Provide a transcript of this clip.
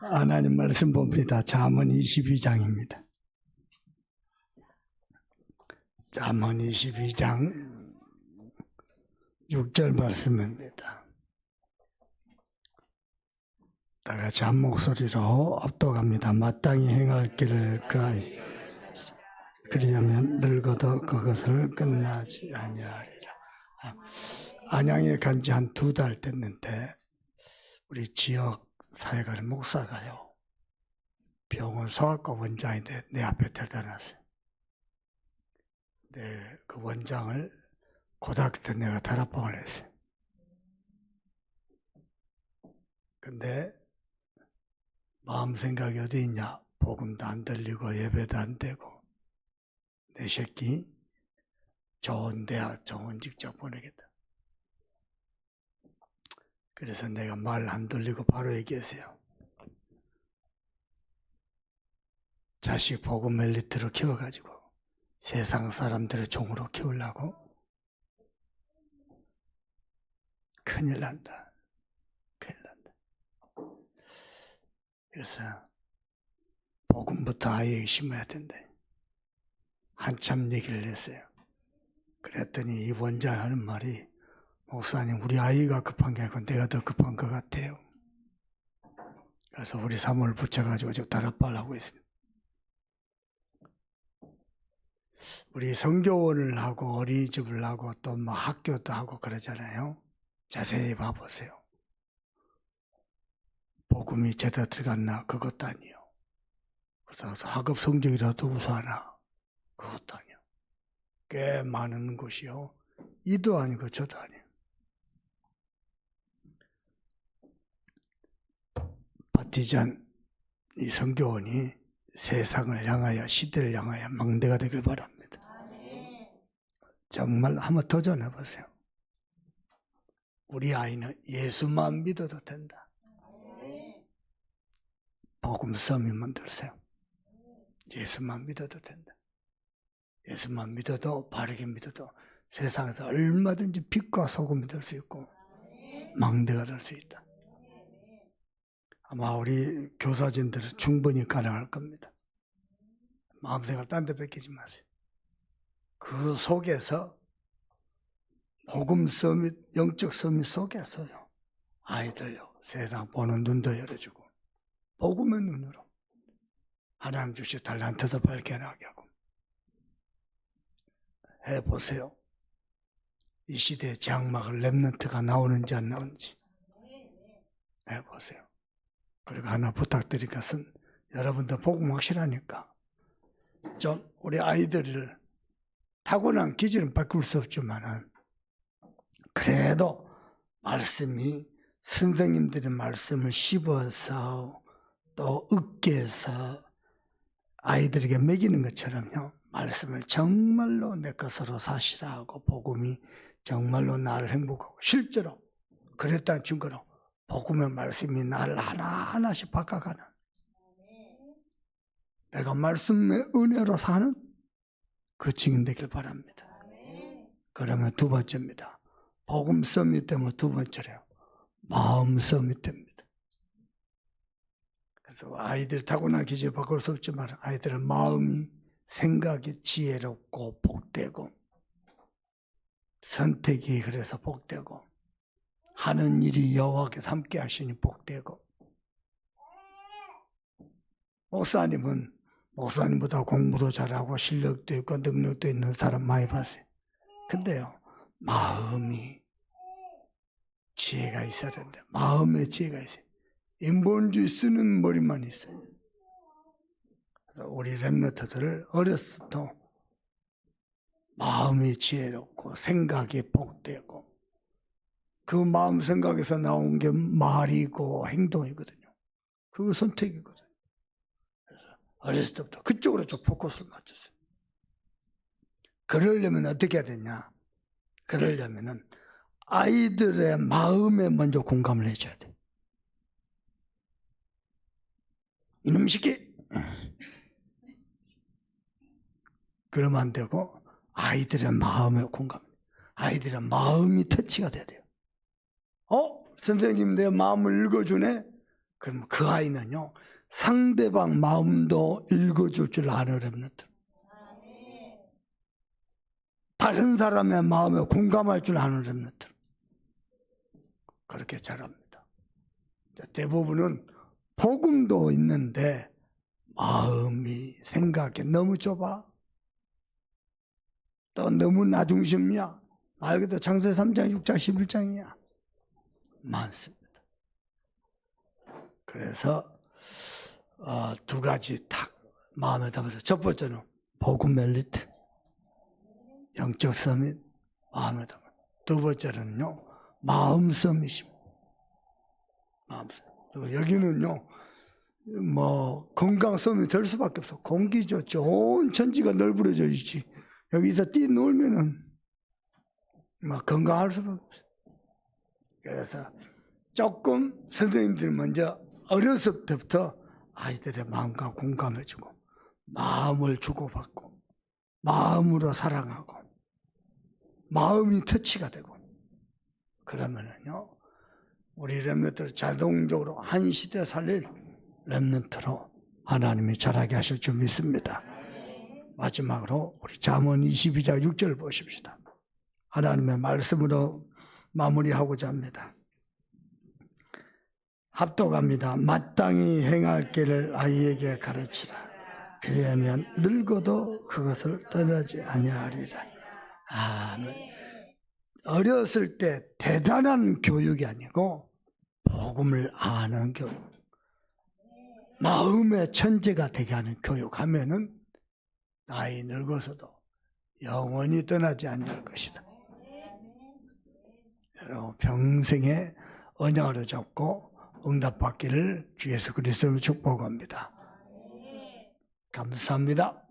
하나님 말씀 봅니다. 잠언 22장입니다. 잠언 22장 6절 말씀입니다. 다 같이 한 목소리로 압도합니다. 마땅히 행할 길을 그하이 그리하면 늙어도 그것을 끝나지 아니하리라. 아, 안양에 간 지 한 두 달 됐는데 우리 지역 사회관 목사가요. 병원 소아과 원장인데 내 앞에 데려다 놨어요. 네, 그 원장을 고등학교 때 내가 다락방을 했어요. 근데 마음 생각이 어디 있냐? 복음도 안 들리고 예배도 안 되고 내 새끼 좋은 대학 좋은 직접 보내겠다. 그래서 내가 말 안 돌리고 바로 얘기했어요. 자식 복음 엘리트로 키워가지고 세상 사람들의 종으로 키우려고 큰일 난다. 큰일 난다. 그래서 복음부터 아이에게 심어야 된대. 한참 얘기를 했어요. 그랬더니 이 원장 하는 말이 목사님 우리 아이가 급한 게 아니고 내가 더 급한 것 같아요. 그래서 우리 사모를 붙여가지고 지금 다락발하고 있습니다. 우리 성교원을 하고 어린이집을 하고 또 뭐 학교도 하고 그러잖아요. 자세히 봐보세요. 복음이 제대로 들어갔나 그것도 아니요. 그래서 학업 성적이라도 우수하나 그것도 아니요. 꽤 많은 곳이요. 이도 아니고 저도 아니에요. 바티잔 이 성교원이 세상을 향하여 시대를 향하여 망대가 되길 바랍니다. 정말 한번 도전해 보세요. 우리 아이는 예수만 믿어도 된다. 복음 썸이만 들으세요. 예수만 믿어도 된다. 예수만 믿어도 바르게 믿어도 세상에서 얼마든지 빛과 소금이 될 수 있고 망대가 될 수 있다. 아마 우리 교사진들은 충분히 가능할 겁니다. 마음생활 딴 데 뺏기지 마세요. 그 속에서 복음 서밋, 영적 서밋 속에서요. 아이들요. 세상 보는 눈도 열어주고 복음의 눈으로 하나님 주시 달란트도 발견하게 하고 해보세요. 이 시대에 장막을 랩런트가 나오는지 안 나오는지 해보세요. 그리고 하나 부탁드릴 것은 여러분들 복음 확실하니까 좀 우리 아이들을 타고난 기질은 바꿀 수 없지만은 그래도 말씀이 선생님들의 말씀을 씹어서 또 으깨서 아이들에게 먹이는 것처럼요. 말씀을 정말로 내 것으로 사시라고 복음이 정말로 나를 행복하고 실제로 그랬다는 증거로 복음의 말씀이 나를 하나하나씩 바꿔가는 내가 말씀의 은혜로 사는 그 증인 되길 바랍니다. 그러면 두 번째입니다. 복음 서밋 때문에 두 번째래요. 마음 서밋 됩니다. 그래서 아이들 타고난 기질 바꿀 수 없지만 아이들의 마음이 생각이 지혜롭고 복되고 선택이 그래서 복되고 하는 일이 여호와께서 함께 하시니 복되고 목사님은 목사님보다 공부도 잘하고 실력도 있고 능력도 있는 사람 많이 봤어요. 근데요 마음이 지혜가 있어야 된다. 마음에 지혜가 있어요. 인본주의 쓰는 머리만 있어요. 그래서 우리 랩너트들을 어렸을부터 마음이 지혜롭고 생각이 복되고 그 마음 생각에서 나온 게 말이고 행동이거든요. 그거 선택이거든요. 그래서 어렸을 때부터 그쪽으로 좀 포커스를 맞췄어요. 그러려면 어떻게 해야 되냐? 그러려면은 아이들의 마음에 먼저 공감을 해줘야 돼. 이놈 새끼! 그러면 안 되고, 아이들의 마음에 공감. 아이들의 마음이 터치가 돼야 돼요. 어? 선생님 내 마음을 읽어주네? 그러면 그 아이는요 상대방 마음도 읽어줄 줄 아는 랩런트. 다른 사람의 마음에 공감할 줄 아는 랩런트. 그렇게. 자, 대부분은 복음도 있는데 마음이 생각이 너무 좁아. 또 너무 나중심이야. 말 그대로 창세 3장, 6장, 11장이야. 많습니다. 그래서 어, 두 가지 탁 마음에 담아서 첫 번째는 복음 멜리트 영적 서밋 마음에 담아 두 번째는요 마음 서밋입니다. 마음 서밋. 여기는요 뭐 건강 서밋이 될 수밖에 없어 공기 좋죠 온 천지가 널브러져 있지 여기서 뛰놀면은 막 건강할 수밖에 없어. 그래서 조금 선생님들 먼저 어렸을 때부터 아이들의 마음과 공감해 주고 마음을 주고받고 마음으로 사랑하고 마음이 터치가 되고 그러면은요 우리 랩런트를 자동적으로 한 시대 살릴 랩런트로 하나님이 자라게 하실 줄 믿습니다. 마지막으로 우리 잠언 22장 6절 보십시다. 하나님의 말씀으로 마무리하고자 합니다. 합독합니다. 마땅히 행할 길을 아이에게 가르치라. 그리하면 늙어도 그것을 떠나지 아니하리라. 아멘. 어렸을 때 대단한 교육이 아니고 복음을 아는 교육. 마음의 천재가 되게 하는 교육하면은 나이 늙어서도 영원히 떠나지 아니할 것이다. 평생에 언약을 잡고 응답받기를 주 예수 그리스도로 축복합니다. 감사합니다.